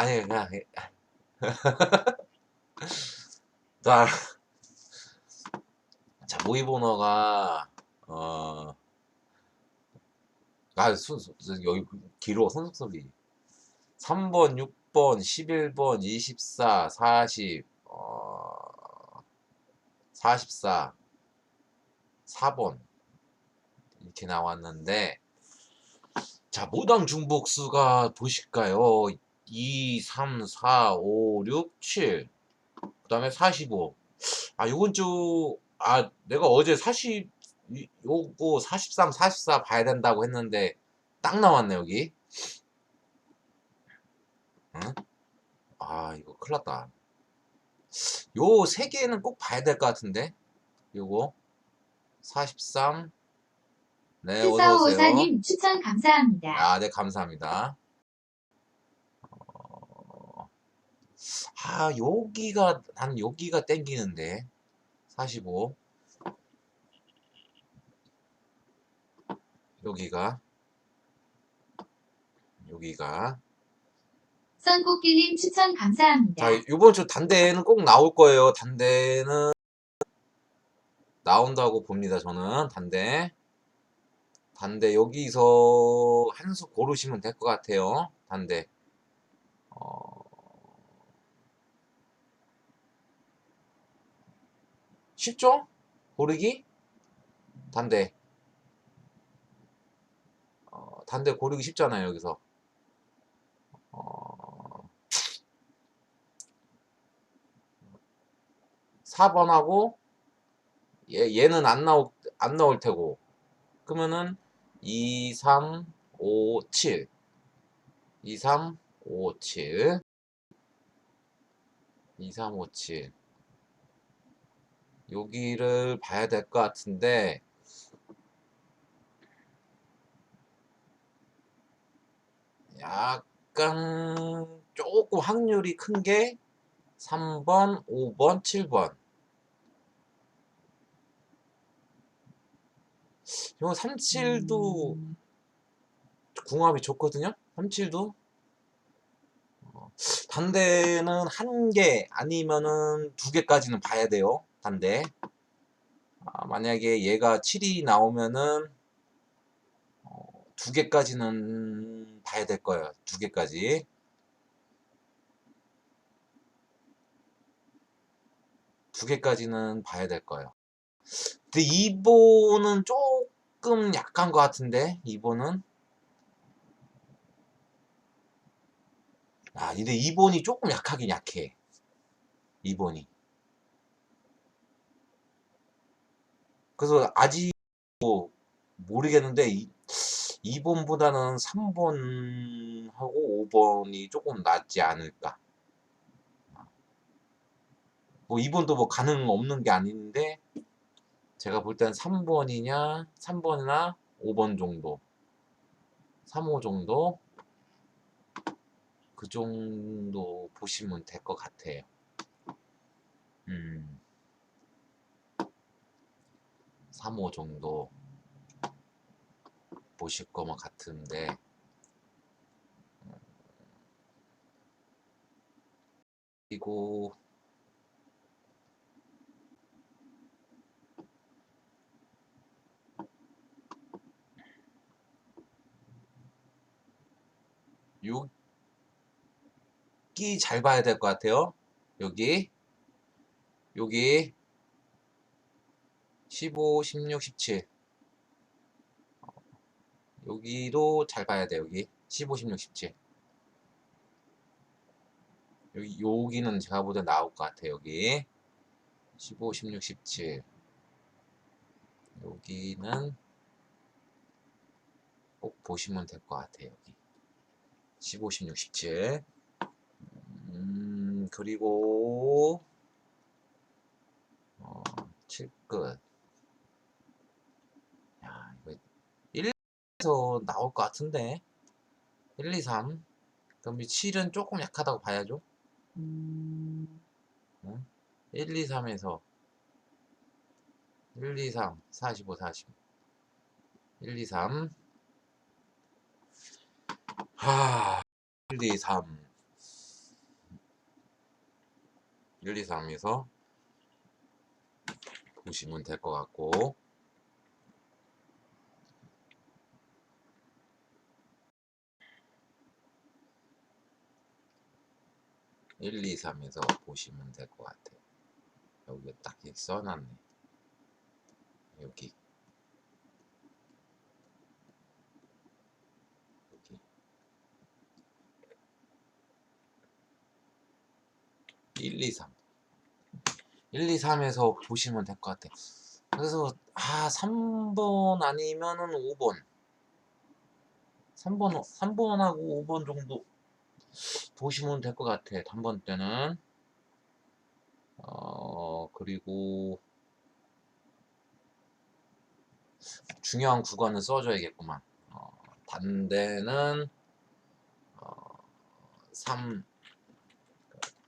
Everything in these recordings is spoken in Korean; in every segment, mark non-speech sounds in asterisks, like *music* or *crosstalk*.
아니 그냥 *laughs* 자, 자 모의 번호가 어 아, 순, 순, 여기 길어, 소리. 3번, 6번, 11번, 24, 40, 어, 44, 4번. 이렇게 나왔는데, 자, 모당 중복수가 보실까요? 2, 3, 4, 5, 6, 7. 그 다음에 45. 아, 요건 좀, 아, 내가 어제 40, 이- 요거 43, 44 봐야 된다고 했는데 딱 나왔네 여기. 응? 아 이거 큰일 났다. 요 세 개는 꼭 봐야 될 것 같은데. 요거 43. 네 어서 오세요. 스사오사님 추천 감사합니다. 아, 네 감사합니다. 어, 아 여기가 난 여기가 땡기는데. 45. 여기가. 여기가. 썬꽃길님 추천 감사합니다. 자 이번 주 단대는 꼭 나올 거예요. 단대는 나온다고 봅니다 저는. 단대. 단대 여기서 한 수 고르시면 될 것 같아요. 단대. 어... 쉽죠? 고르기? 단대 어, 단대 고르기 쉽잖아요 여기서. 어... 4번하고 얘, 얘는 안 나올 안 나올 테고. 그러면은 2 3 5 7 2 3 5 7 2 3 5 7 여기를 봐야 될 것 같은데 약간 조금 확률이 큰 게 3번, 5번, 7번. 이거 37도 궁합이 좋거든요. 37도. 어, 단대는 한 개 아니면은 두 개까지는 봐야 돼요. 단대. 아, 만약에 얘가 7이 나오면은 어, 두 개까지는 봐야 될 거예요. 두 개까지. 두 개까지는 봐야 될 거예요. 근데 2번은 조금 약한 것 같은데 2번은 아 근데 2번이 조금 약하긴 약해 2번이 그래서 아직 뭐 모르겠는데 2번보다는 3번하고 5번이 조금 낫지 않을까. 뭐 2번도 뭐 가능 없는 게 아닌데 제가 볼 때는 3번이냐 3번이나 5번 정도. 3, 5 정도? 그 정도 보시면 될 것 같아요. 음 3, 5 정도 보실 것만 같은데. 그리고 여기 잘 봐야 될 것 같아요. 여기. 여기 15, 16, 17 여기도 잘 봐야 돼 여기. 15, 16, 17 여기 여기는 제가 보다 나올 것 같아 여기. 15, 16, 17 여기는 꼭 보시면 될 것 같아요 여기. 15, 16, 17 음, 그리고 어, 7끝 야, 이거 1 에서 나올 것 같은데. 1, 2, 3 그럼 이 7은 조금 약하다고 봐야죠. 응? 1, 2, 3에서 1, 2, 3 45, 40 1, 2, 3 하, 1, 2, 3 1, 2, 3에서 보시면 될 것 같고 일, 이, 삼에서 보시면 될 것 같아요. 여기 딱 이렇게 써놨네. 여기. 여기. 일, 이, 삼. 1, 2, 3에서 보시면 될 것 같아요. 그래서 아 3번 아니면은 5번 3번 3번하고 5번 정도 보시면 될 것 같아. 단번 때는 어 그리고 중요한 구간은 써줘야겠구만. 어, 단대는 어, 3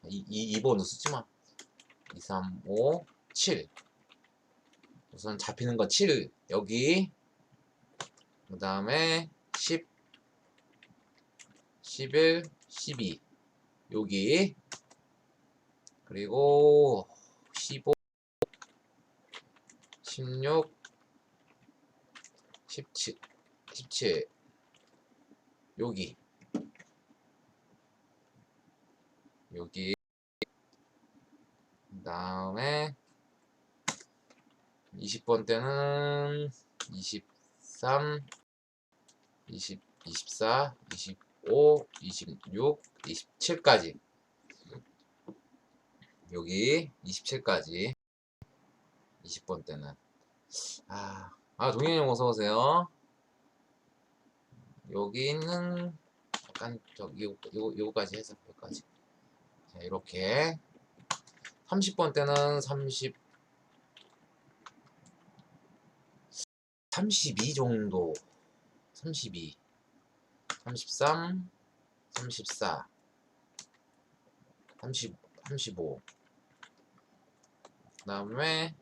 이, 이 2번은 쓰지 마. 2, 3, 5, 7. 우선 잡히는 거 7. 여기. 그 다음에 10, 11, 12. 여기. 그리고 15, 16, 17, 17. 여기. 여기. 그 다음에 20번 때는 23, 20, 24, 25, 26, 27까지. 여기 27까지. 20번 때는. 아, 아 동현이 형 어서 오세요. 여기는 약간 저기 요, 요, 요거까지 해서 여기까지. 자 이렇게. 30번 때는 30 32 정도. 32 33 34 30 35 그다음에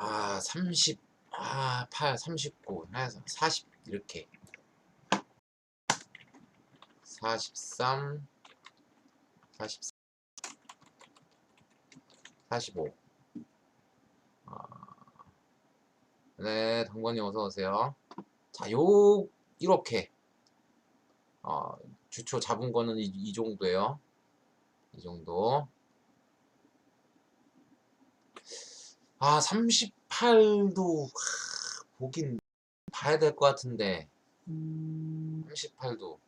아 30, 아 8, 39 해서 40 이렇게. 43 44 45 아, 네, 당번님 어서 오세요. 자, 요 이렇게 어, 주초 잡은 거는 이, 이 정도예요. 이 정도. 아, 38도 보긴 봐야 될 것 같은데. 38도.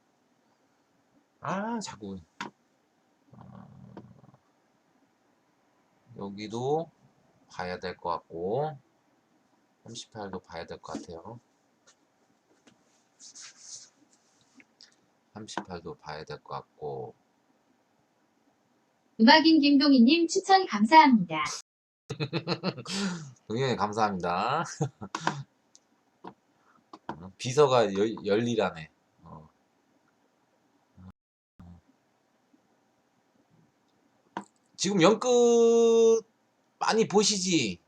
아, 자꾸. 아, 여기도 봐야 될 것 같고. 38도 봐야 될 것 같아요. 38도 봐야 될 것 같고. 음악인 김동희님 추천 감사합니다. *laughs* 동현이 감사합니다. 어, *laughs* 비서가 열, 열일하네. 어. 지금 연끝 많이 보시지?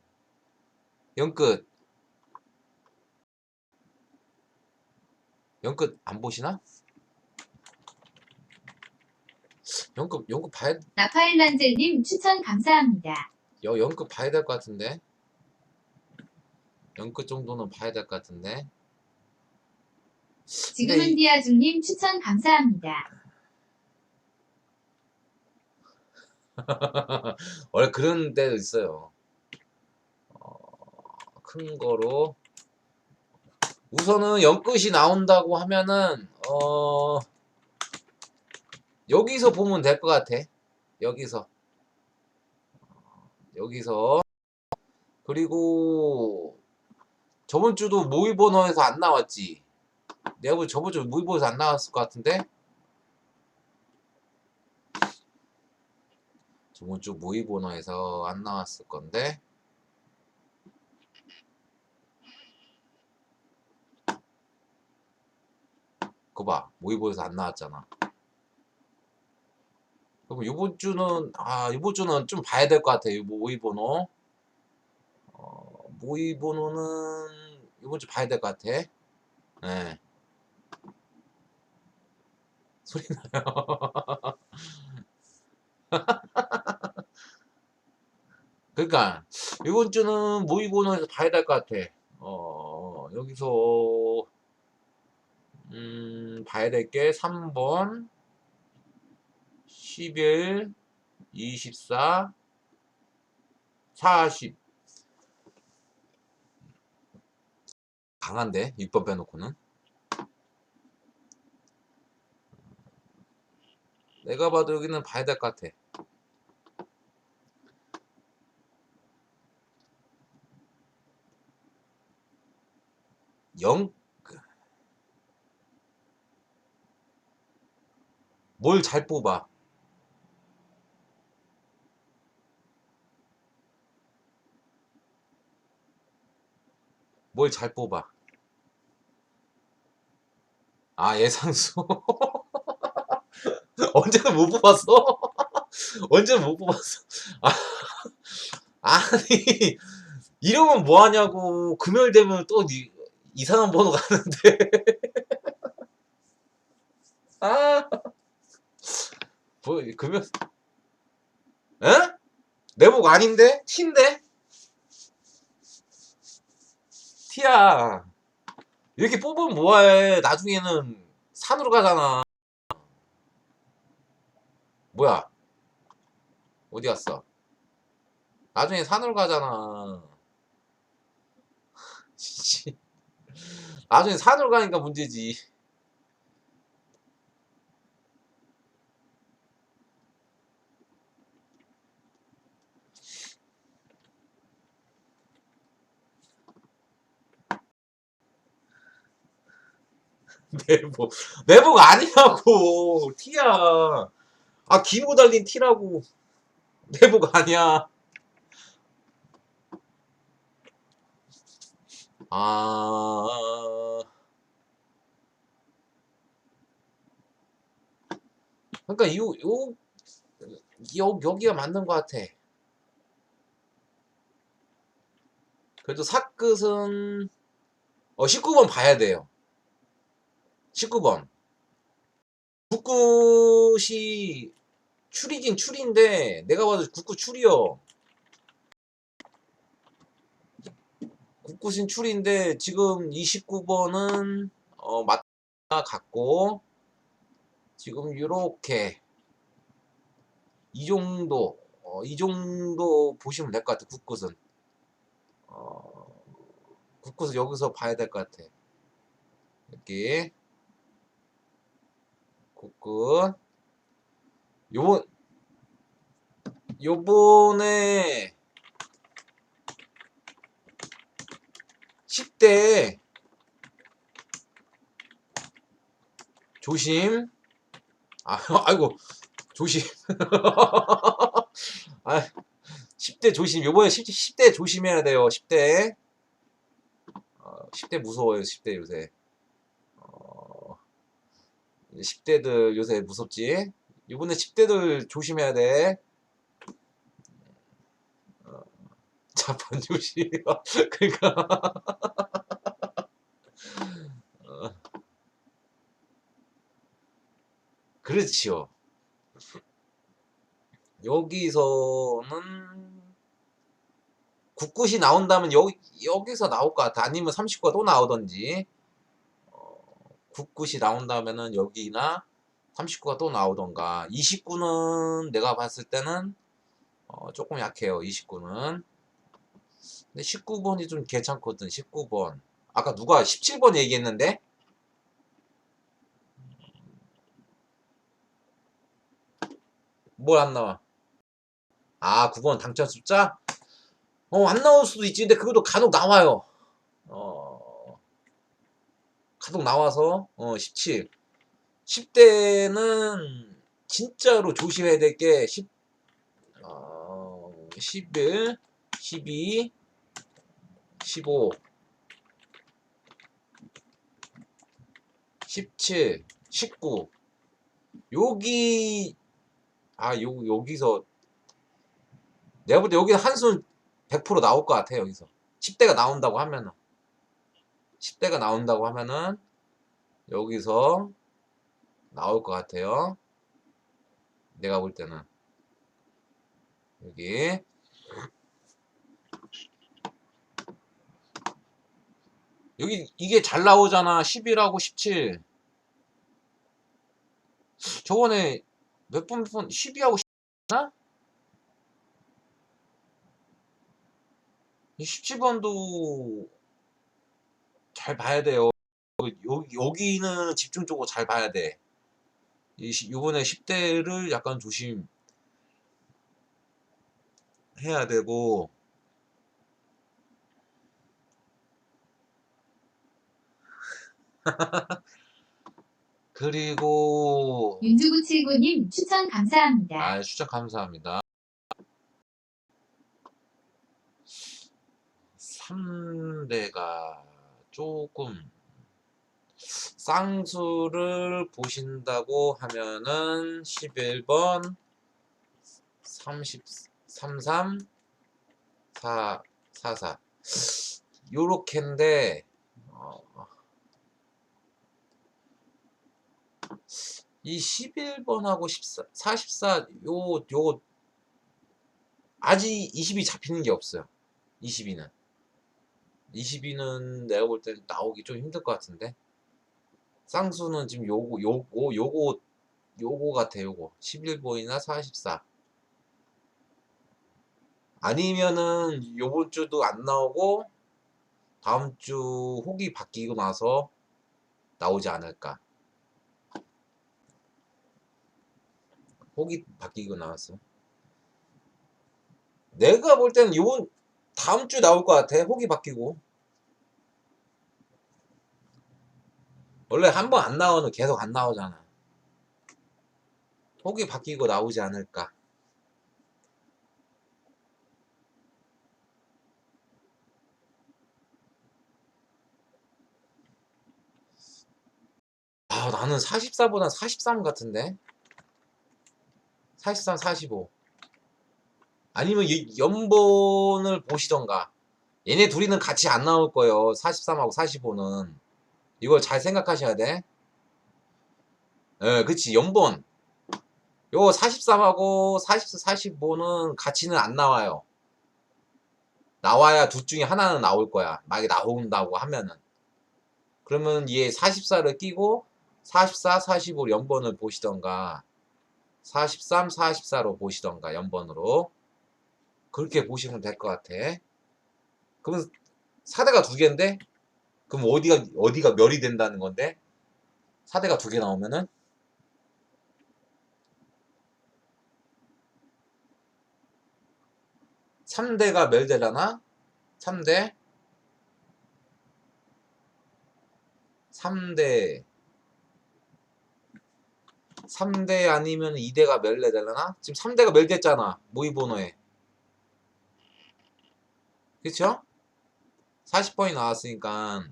연끝. 연끝 안 보시나? 연끝, 연끝 봐야, 나파엘란젤님 추천 감사합니다. 여, 연끝 봐야 될 것 같은데. 연끝 정도는 봐야 될 것 같은데. 지금은 이- 디아중님 추천 감사합니다. *laughs* 원래 그런 때도 있어요. 어, 큰 거로. 우선은 연끝이 나온다고 하면은, 어, 여기서 보면 될 것 같아. 여기서. 어, 여기서. 그리고, 저번 주도 모의번호에서 안 나왔지. 내가 볼 저번 주 모의번호에서 안 나왔을 것 같은데? 저번 주 모의번호에서 안 나왔을 건데 그거 봐 모의번호에서 안 나왔잖아 그럼 이번 주는 아 이번 주는 좀 봐야 될 것 같아요 이 모의번호 어, 모의번호는 이번 주 봐야 될 것 같아 네. 소리 나요. *laughs* 그러니까 이번 주는 모의고사에서 봐야 될 것 같아. 어 여기서 음 봐야 될 게 3번 11 24 40 강한데? 6번 빼놓고는? 내가 봐도 여기는 봐야 될 것 같아. 영, 뭘 잘 뽑아? 뭘 잘 뽑아? 아, 예상수. *laughs* 언제는 못 뽑았어? *laughs* 언제는 못 뽑았어? 아, *laughs* 아니, 이러면 뭐 하냐고. 금요일 되면 또 이, 이상한 번호 가는데. 아, 뭐, 금요일, 에? 내복 아닌데? 티인데? 티야. 이렇게 뽑으면 뭐해. 나중에는 산으로 가잖아. 뭐야? 어디 갔어? 나중에 산으로 가잖아. *laughs* 씨. 나중에 산으로 가니까 문제지. *laughs* 내복 내복 아니라고 티야. 아 기모 달린 티라고 내복 아니야. 아 그러니까 요, 요, 여, 여기가 맞는 것 같아. 그래도 사끝은 어 19번 봐야 돼요. 19번. 국굿이 추리긴 추리인데 내가 봐도 국굿 추리요. 국굿인 추리인데 지금 29번은 어 맞다 같고 지금 요렇게 이 정도 어, 이 정도 보시면 될 것 같아 국굿은 어, 국굿은 여기서 봐야 될 것 같아 여기 국굿. 요번 요번에 10대 조심. 아, *laughs* 아이고 조심. *laughs* 아, 10대 조심. 요번에 10, 10대 조심해야 돼요 10대. 어, 10대 무서워요 10대 요새. 어, 10대들 요새 무섭지? 이번에 10대들 조심해야 돼. 어, 자판 *laughs* 조심. 그러니까. *laughs* 어, 그렇지요. 여기서는 국굿이 나온다면 여기 여기서 나올 것 같아. 아니면 39가 또 나오던지. 어, 국굿이 나온다면은 여기나 39가 또 나오던가. 29는 내가 봤을 때는 어, 조금 약해요. 29는. 근데 19번이 좀 괜찮거든. 19번. 아까 누가 17번 얘기했는데? 뭘 안 나와? 아, 9번 당첨 숫자? 어, 안 나올 수도 있지. 근데 그것도 간혹 나와요. 어, 간혹 나와서, 어, 17. 10대는 진짜로 조심해야 될 게, 10, 어, 11, 12, 15, 17, 19. 여기, 아, 요, 여기서 내가 볼 때 여기 한순 100% 나올 것 같아 여기서 10대가 나온다고 하면은 10대가 나온다고 하면은 여기서 나올 것 같아요. 내가 볼 때는 여기 여기 이게 잘 나오잖아 11하고 17 저번에 몇 번 몇번 12하고 17나? 이 17번도 잘 봐야 돼요. 여기, 여기는 집중적으로 잘 봐야 돼. 이, 시- 요번에 10대를 약간 조심 해야 되고, *laughs* 그리고, 윤주구칠구님 추천 감사합니다. 아, 추천 감사합니다. 3대가 조금 쌍수를 보신다고 하면은 11번 30 33 4 44 요렇게인데 어, 이 11번하고 14, 44 요, 요 아직 20이 잡히는 게 없어요. 22는 22는 내가 볼 때 나오기 좀 힘들 것 같은데? 쌍수는 지금 요거 요거 요거 요거 같아 요거. 11번이나 44 아니면은 요번 주도 안 나오고 다음 주 혹이 바뀌고 나서 나오지 않을까? 혹이 바뀌고 나왔어. 내가 볼 때는 요번 다음 주 나올 것 같아 혹이 바뀌고 원래 한 번 안 나오면 계속 안 나오잖아. 혹이 바뀌고 나오지 않을까. 아, 나는 44보다 43 같은데? 43, 45. 아니면 이- 연본을 보시던가. 얘네 둘이는 같이 안 나올 거예요. 43하고 45는. 이걸 잘 생각하셔야 돼. 예, 그치. 연본. 요거 43하고 44, 45는 같이는 안 나와요. 나와야 둘 중에 하나는 나올 거야. 만약에 나온다고 하면은. 그러면 얘 44를 끼고 44, 45 연번을 보시던가 43, 44로 보시던가 연번으로 그렇게 보시면 될 것 같아. 그러면 4대가 두 개인데 그럼 어디가 어디가 멸이 된다는 건데 4대가 두 개 나오면은 3대가 멸되려나? 3대 3대 3대 아니면 2대가 멸되려나? 지금 3대가 멸됐잖아 모의번호에 그쵸? 40번이 나왔으니까.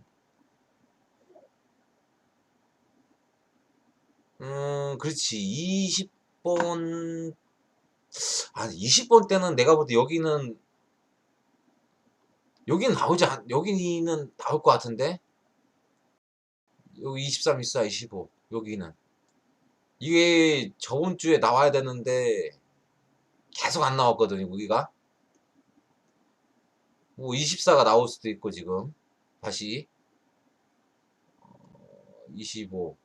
음 그렇지. 20번 아니 20번 때는 내가 볼 때 여기는 여기는 나오지 않 여기는 나올 것 같은데? 여기 23, 24, 25 여기는. 이게 저번 주에 나와야 되는데 계속 안 나왔거든요 여기가 뭐 24가 나올 수도 있고 지금. 다시. 어, 25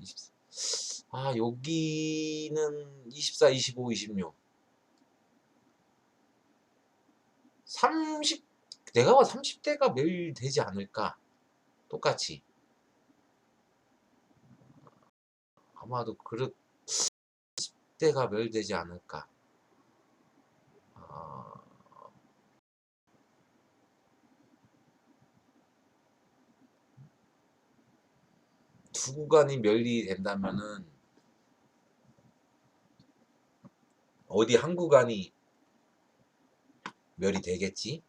24. 아 여기는 24, 25, 26 30 내가 봐 30대가 매일 되지 않을까. 똑같이. 아마도 그렇 10대가 멸되지 않을까. 아, 두 구간이 멸이 된다면은 어디 한 구간이 멸이 되겠지?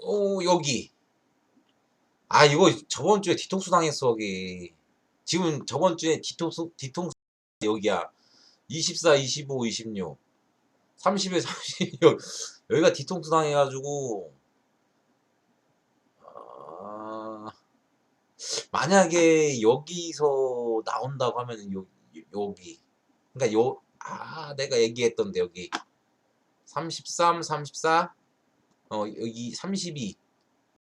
오 여기. 아 이거 저번 주에 뒤통수 당했어 여기. 지금 저번 주에 뒤통수 뒤통수 여기야. 24 25 26 30에 30 *laughs* 여기가 뒤통수 당해가지고. 아, 만약에 여기서 나온다고 하면은 요, 여기. 그러니까 요 아 내가 얘기했던데 여기. 33 34 어 여기 32